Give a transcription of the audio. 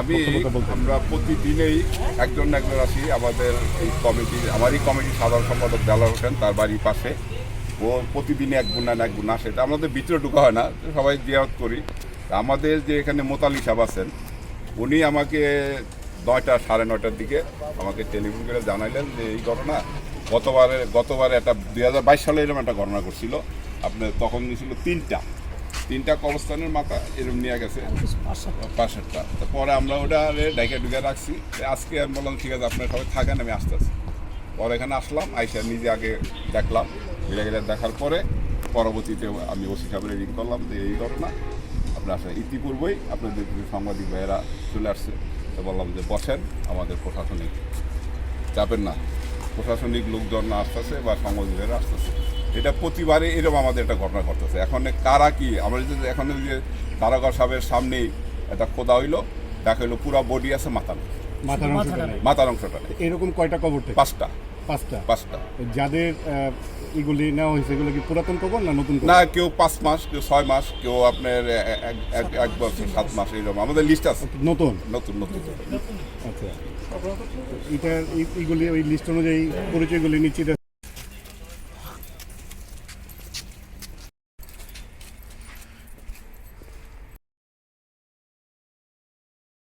আমি। আমরা প্রতিদিনেই একজন না একজন আসি আমাদের এই কমিটি আমারই কমিটির সাধারণ সম্পাদক জালাল হোসেন তার বাড়ির পাশে। ও প্রতিদিনই এক গুণ না এক গুণ আসে। আমাদের ভিতরে ঢুকা হয় না সবাই জিয়ারত করি। আমাদের যে এখানে মোতালি সাহেব আছেন উনি আমাকে নয়টা সাড়ে নয়টার দিকে আমাকে টেলিফোন করে জানাইলেন যে এই ঘটনা গতবারে গতবারে একটা দুই হাজার বাইশ সালে এরকম একটা ঘটনা করছিল আপনার তখন ছিল তিনটা। তিনটা কবস্থানের মাথা এরকম নিয়ে গেছে। পাশেরটা। পরে আমরা ওটা ডাইকা ডুকে রাখছি। আজকে আমি বললাম ঠিক আছে আপনারা সবাই থাকেন আমি আসতেছি। পরে এখানে আসলাম আইসা নিজে আগে দেখলাম। মিলে গেলে দেখার পরে পরবর্তীতে আমি ওসি সাহেবের রিং করলাম যে এই ঘটনা। আপনার আসলে ইতিপূর্বেই আপনাদের সাংবাদিক ভাইয়েরা চলে আসছে তো বললাম যে বসেন আমাদের প্রশাসনিক চাপেন না। প্রশাসনিক লোকজন আসতেছে বা সাংবাদিকেরা আসতেছে। এটা প্রতিবারে এরকম আমাদের একটা ঘটনা ঘটতেছে। এখন কারা কি? আমরা যদি এখন যে কারাগার সাহেবের সামনেই একটা খোদা হইল দেখা হইল পুরো বডি আছে মাথা মাথার অংশটা মাথার অংশটা নেই। এরকম কয়টা কবর থেকে? পাঁচটা। পাঁচটা। পাঁচটা। যাদের এগুলি নেওয়া হয়েছে এগুলো কি পুরাতন কবর না নতুন না কেউ পাঁচ মাস কেউ ছয় মাস কেউ আপনার এক এক এক বছর সাত মাস এইরকম আমাদের লিস্ট আছে। নতুন? নতুন নতুন। আচ্ছা। এটা এই- এইগুলি ওই লিস্ট অনুযায়ী পরিচয়গুলি নিশ্চিত আছে